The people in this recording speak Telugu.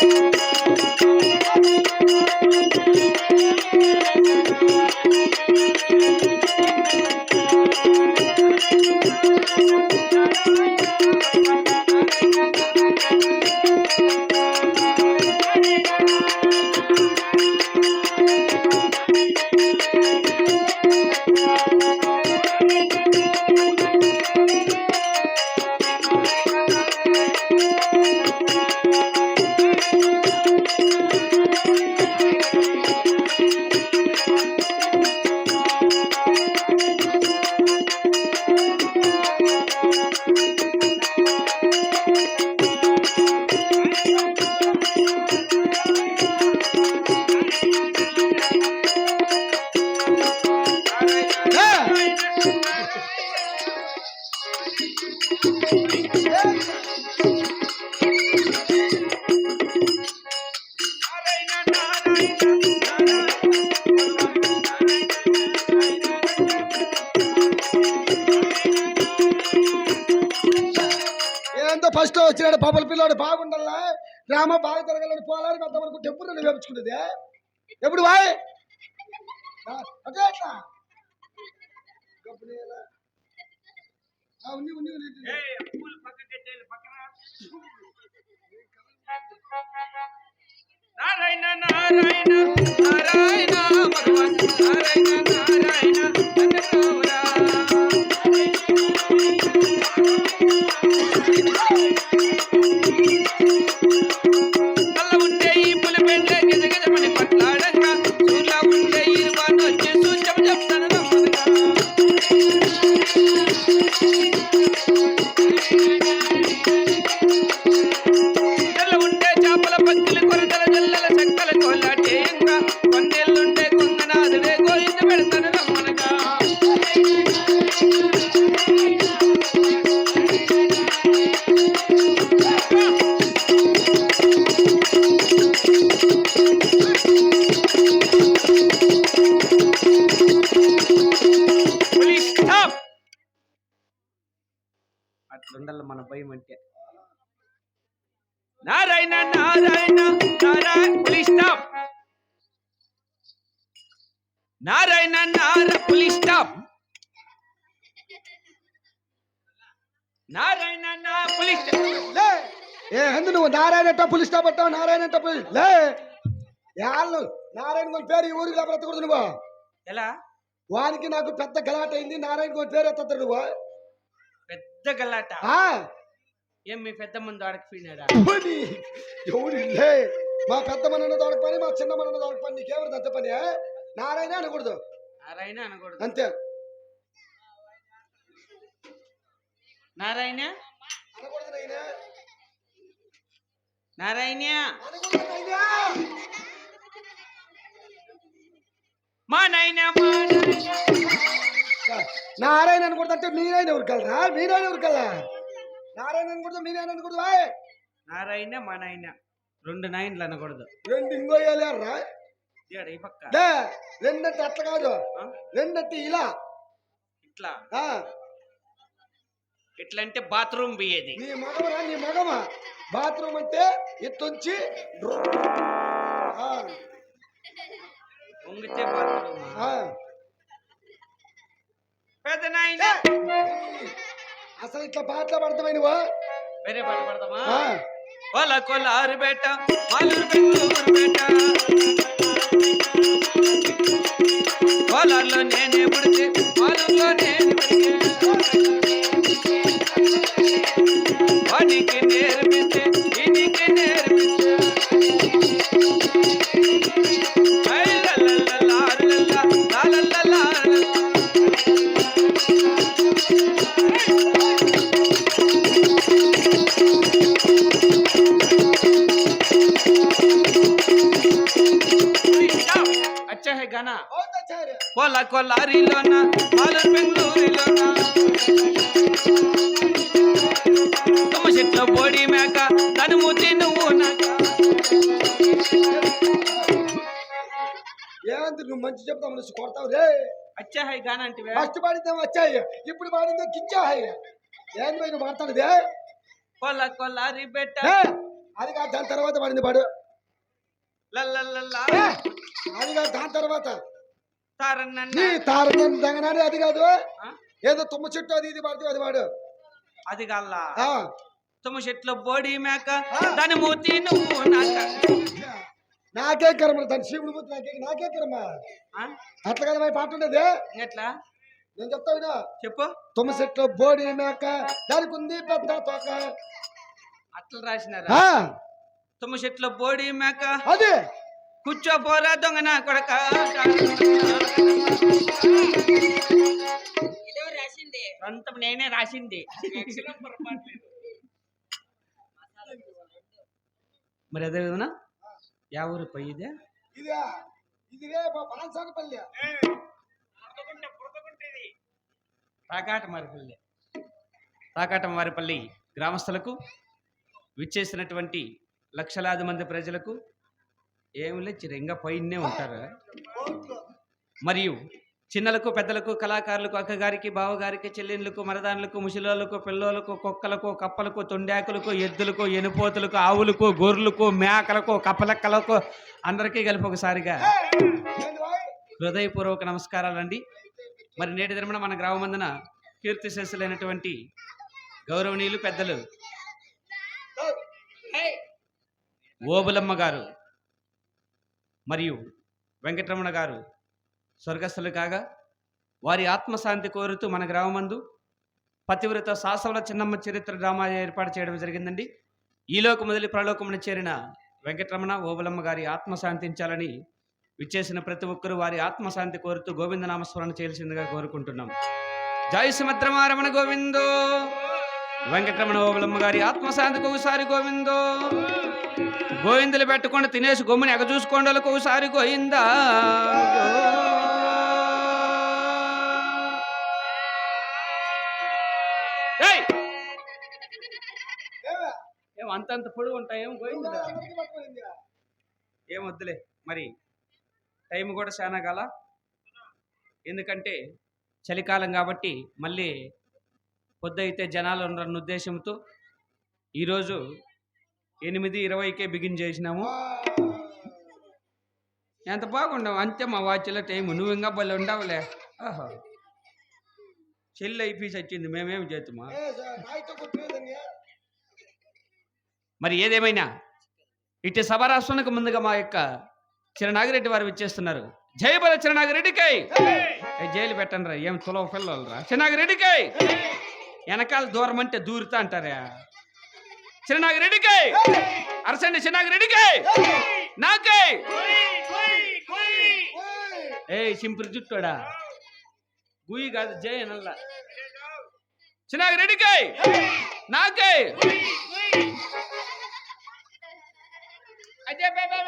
Thank you. ఫస్ట్ వచ్చినాడు పాపల పిల్లాడు బాగుండాలా? గ్రామ బాగా తిరగలని పోలారి పెద్ద వరకు టెంపుల్ రెండు వేపించుకున్నది ఎప్పుడు వాయ్? అదే అట్లా. ఉన్ని, ఉన్ని. నారాయణ నారాయణ నారాయణ భగవాన్ నారాయణ నారాయణ మన భయం అంటే నారాయణ నారాయణ నారాయణ పులి స్టాప్. నారాయణ నారాయణ పులి స్టాప్. నారాయణ నా పులి లే! ఏ ఎందు నువ్వు నారాయణ టప్పులు ఇష్టపడతావు నారాయణ టప్పులు లే! యాళ్ళు నారాయణ కొన్ని పేరు ఈ ఊరికి బ్రతకూడదు నువ్వు. ఎలా? వానికి నాకు పెద్ద గలాట అయింది నారాయణ కొన్ని పేరు ఎత్తాడు నువ్వు. పెద్ద గల్లాట ఏం మీ పెద్ద మంది. ఎవడు లే మా పెద్ద మనన్న దొరక పని మా చిన్న మనన్న దొరక పని నీకెవరిది అంత పని? నారాయణ అనకూడదు. నారాయణ అనకూడదు. అంతే. నారాయణ. నారాయణ? అనకూడదు నాయనా. మా నాయన నారాయణ అనకూడదు అంటే మీరాయన ఎవరికల్రా మీరాయన ఎవరికల్లా నారాయణ మీరాయన అనకూడదు వాయ్. నారాయణ మా నాయన రెండు నాయనలు అనకూడదు. రెండు ఇంకో ఈ పక్క. లే రెండంటే అట్లా కాదు? రెండంటే ఇలా. ఇట్లా? ఆ, ఇట్లా అంటే బాత్రూమ్ బియ్యేది నీ మగమరా? నీ మగమ? బాత్రూమ్ అంటే ఆ, ఉంగితే బాత్రూమ్? నాయన అసలు ఇట్లా పాటలు పడతామై నువ్వు వేరే పాట పడదామా ఆ, కొల కొల ఆరు బేట బెంగళూరు బేట. కోలార్లో నేనే పుడితే నేను పెరిగే अच्छा है गाना అవుతా చారు. కోల కొల్లారిలోన మాలూరు బెంగళూరులోన తుమ్మ చెట్ల పొడి మేక కనుమూతి నువ్వు నాక ఏంది నువ్వు మంచి చెప్తావు నువ్వు కొడతావు రే అచ్చా హై గానా అంటే ఫస్ట్ పాడిందే వచ్చాయి ఇప్పుడు పాడిందే కిచ్చా ఏంది పోయి నువ్వు మాట్లాడదే కొల్ల కొల్లారి బెట్ట ఏ, అది కాదు దాని తర్వాత పడింది పాడు లల్లల్లల్లా ఏ, అది కాదు దాని తర్వాత. నీ తారకం దంగనాడి అది కాదు? ఏదో తుమ్మ చెట్టు అది ఇది పడుతుంది అది వాడు అది గల్లా ఆ. తుమ్మ చెట్లు బోడి మేక దాని మూతి నువ్వు నాక. నాకే కర్మ దాని శివుడు మూతి నాకే నాకే కర్మ? అట్లా కదా పాట ఉండేది? ఎట్లా? నేను చెప్తా వినా. చెప్పు. తుమ్మ చెట్లు బోడి మేక దానికి ఉంది పెద్ద తోక. అట్లా రాసినారా? తుమ్మ చెట్లు బోడి మేక. అది. కూర్చోపోరా దొంగ నా కొడక. సొంతం నేనే రాసింది. మరి అదే విధంగా యా ఊరు ఇదే? బాన్సానపల్లి తాకాట మారిపల్లి. తాకాట మారిపల్లి గ్రామస్తులకు విచ్చేసినటువంటి లక్షలాది మంది ప్రజలకు ఏమి లేదు ఇంకా పైనే ఉంటారు. మరియు చిన్నలకు పెద్దలకు కళాకారులకు అక్కగారికి బావగారికి చెల్లెళ్ళకు మరదానులకు ముసలోళ్ళకు పిల్లోలకు కుక్కలకు కప్పలకు తొండాకులకు ఎద్దులకు ఎనుపోతులకు ఆవులకు గొర్రెలకు మేకలకు కప్పలక్కలకు అందరికీ కలిపి ఒకసారిగా హృదయపూర్వక నమస్కారాలండి. మరి నేటి దినమున మన గ్రామమందున కీర్తి శేషులైనటువంటి గౌరవనీయులు పెద్దలు ఓబులమ్మ గారు మరియు వెంకటరమణ గారు స్వర్గస్థులు కాగా వారి ఆత్మశాంతి కోరుతూ మన గ్రామమందు పతివ్రత శాసవుల చిన్నమ్మ చరిత్ర డ్రామా ఏర్పాటు చేయడం జరిగిందండి. ఈలోక మొదలు ప్రలోకమున చేరిన వెంకటరమణ ఓబులమ్మ గారి ఆత్మశాంతించాలని విచ్చేసిన ప్రతి ఒక్కరూ వారి ఆత్మశాంతి కోరుతూ గోవిందనామస్మరణ చేయాల్సిందిగా కోరుకుంటున్నాం. జై సుమద్రమారమణ గోవిందో వెంకటరమణ ఓబులమ్మ గారి ఆత్మశాంతికి ఒకసారి గోవిందో. గోవిందులు పెట్టకుండా తినేసి గమ్ముని ఎగ చూసుకోండి ఒకసారి గోయిందా అంతంత పొడుగు ఉంటాయేం గోయిందా ఏం వద్దులే మరి టైం కూడా చాలా కాల ఎందుకంటే చలికాలం కాబట్టి మళ్ళీ పొద్దు అయితే జనాలు ఉండరన్న ఉద్దేశంతో ఈరోజు ఎనిమిది ఇరవైకే బిగిన్ చేసినాము. ఎంత బాగుండవు అంతే మా వాచ్లో టైం నువ్వు ఇంకా బలి ఉండవులే. ఆహా. చెల్లి అయిపోయి వచ్చింది మేమేం చేద్దామా. మరి ఏదేమైనా? ఇటు సభరాష్ట్రానికి ముందుగా మా యొక్క చిరనాగిరెడ్డి వారు విచ్చేస్తున్నారు. జై బల చిరనాగిరెడ్డికై! జైలు పెట్టండి రా ఏం తులవ పిల్లలు రా చిరనాగిరెడ్డికై వెనకాల దూరం అంటే దూరుతా అంటారా? చిరనాగిరెడ్డికై. అరసండి చిరనాగిరెడ్డికై. నాకై. ఏ సింపుల్ జుట్టోడా గుయ్యి కాదు జయ నల్ల. చిరనాగిరెడ్డికై. నాకై. అజయ్ బాబా